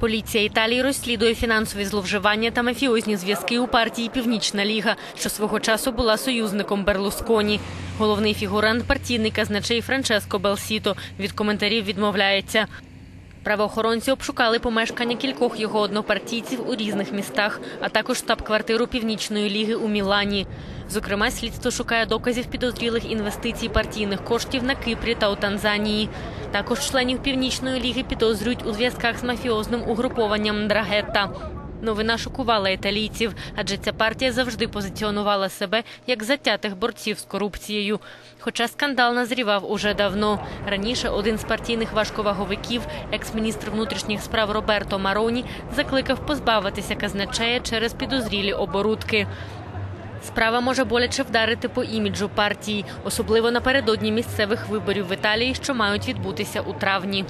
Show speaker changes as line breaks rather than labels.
Поліція Італії розслідує фінансові зловживання та мафіозні зв'язки у партії Північна Ліга, що свого часу була союзником Берлусконі. Головний фігурант партійний казначей Франческо Белсіто від коментарів відмовляється. Правоохоронці обшукали помешкання кількох його однопартійців у різних містах, а також штаб-квартиру Північної ліги у Мілані. Зокрема, слідство шукає доказів підозрілих інвестицій партійних коштів на Кипрі та у Танзанії. Також членів Північної ліги підозрюють у зв'язках з мафіозним угрупованням Драгетта. Новина шокувала італійців, адже ця партія завжди позиціонувала себе як затятих борців з корупцією. Хоча скандал назрівав уже давно. Раніше один з партійних важковаговиків, екс-міністр внутрішніх справ Роберто Мароні, закликав позбавитися казначея через підозрілі оборудки. Справа може боляче вдарити по іміджу партії, особливо напередодні місцевих виборів в Італії, що мають відбутися у травні.